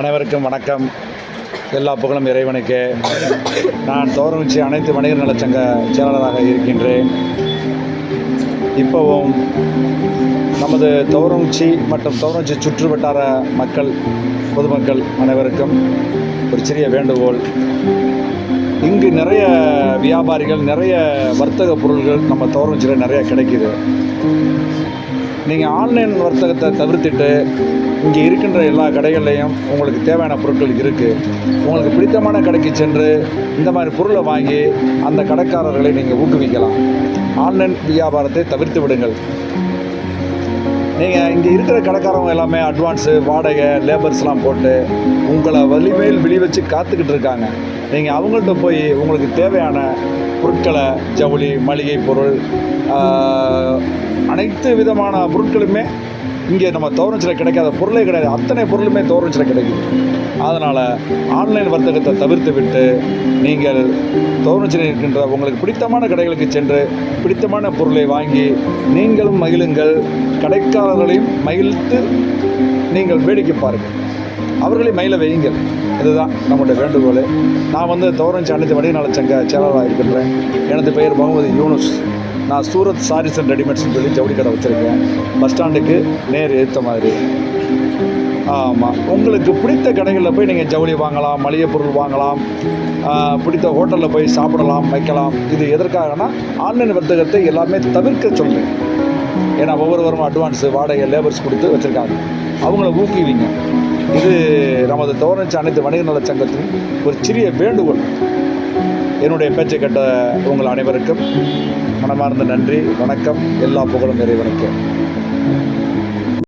அனைவருக்கும் வணக்கம். எல்லா புகழும் இறைவனுக்கு. நான் தோரமிச்சி அனைத்து வணிகர் நலச்சங்க செயலாளராக இருக்கின்றேன். இப்போவும் நமது தோரமிச்சி மற்றும் தோரமிச்சி சுற்று வட்டார மக்கள் பொதுமக்கள் அனைவருக்கும் ஒரு சிறிய வேண்டுகோள். இங்கு நிறைய வியாபாரிகள் நிறைய வர்த்தக பொருள்கள் நம்ம தோரமிச்சியில் நிறைய கிடைக்குது. நீங்கள் ஆன்லைன் வர்த்தகத்தை தவிர்த்துட்டு இங்கே இருக்கின்ற எல்லா கடைகள்லையும் உங்களுக்கு தேவையான பொருட்கள் இருக்குது உங்களுக்கு பிடித்தமான கடைக்கு சென்று இந்த மாதிரி பொருளை வாங்கி அந்த கடைக்காரர்களை நீங்கள் ஊக்குவிக்கலாம். ஆன்லைன் வியாபாரத்தை தவிர்த்து விடுங்கள். நீங்கள் இங்கே இருக்கிற கடைக்காரவங்க எல்லாமே அட்வான்ஸு வாடகை லேபர்ஸ்லாம் போட்டு உங்களை வலிமையில் விழி வச்சு காத்துக்கிட்டு இருக்காங்க. நீங்கள் அவங்கள்ட்ட போய் உங்களுக்கு தேவையான பொருட்களை ஜவுளி மளிகை பொருள் அனைத்து விதமான பொருட்களுமே இங்கே நம்ம தோரஞ்சில் கிடைக்காத பொருளே கிடையாது. அத்தனை பொருளுமே தோரஞ்சில் கிடைக்குது அதனால் ஆன்லைன் வர்த்தகத்தை தவிர்த்து விட்டு நீங்கள் தோரஞ்சில் இருக்கின்ற உங்களுக்கு பிடித்தமான கடைகளுக்கு சென்று பிடித்தமான பொருளை வாங்கி நீங்களும் மகிழுங்கள். கடைக்காரர்களையும் மகிழ்த்து நீங்கள் வேடிக்கை பாருங்கள். அவர்களை மயில வையுங்கள். இதுதான் நம்முடைய வேண்டுகோள். நான் வந்து தோரஞ்சி அனைத்து வணிக சங்க செயலாளராக இருக்கின்றேன். எனது பெயர் முகமது யூனுஸ். நான் சூரத் சாரீஸ் அண்ட் ரெடிமேட்ஸ்னு சொல்லி ஜவுளி கடை வச்சுருக்கேன். பஸ் ஸ்டாண்டுக்கு நேர் ஏற்ற மாதிரி. ஆமாம் உங்களுக்கு பிடித்த கடைகளில் போய் நீங்கள் ஜவுளி வாங்கலாம் மளிகை பொருள் வாங்கலாம் பிடித்த ஹோட்டலில் போய் சாப்பிடலாம் வைக்கலாம். இது எதற்காகனா ஆன்லைன் வர்த்தகத்தை எல்லாமே தவிர்க்க சொல்கிறேன் ஏன்னா ஒவ்வொருவரும் அட்வான்ஸு வாடகை லேபர்ஸ் கொடுத்து வச்சுருக்காங்க. அவங்கள ஊக்குவிங்க. இது நமது தோரணிச்ச அனைத்து வணிக நலச்சங்கத்தின் ஒரு சிறிய வேண்டுகோள். என்னுடைய பேச்சை கேட்ட உங்கள் அனைவருக்கும் மனமார்ந்த நன்றி வணக்கம். எல்லா புகழும் இறைவனுக்கு.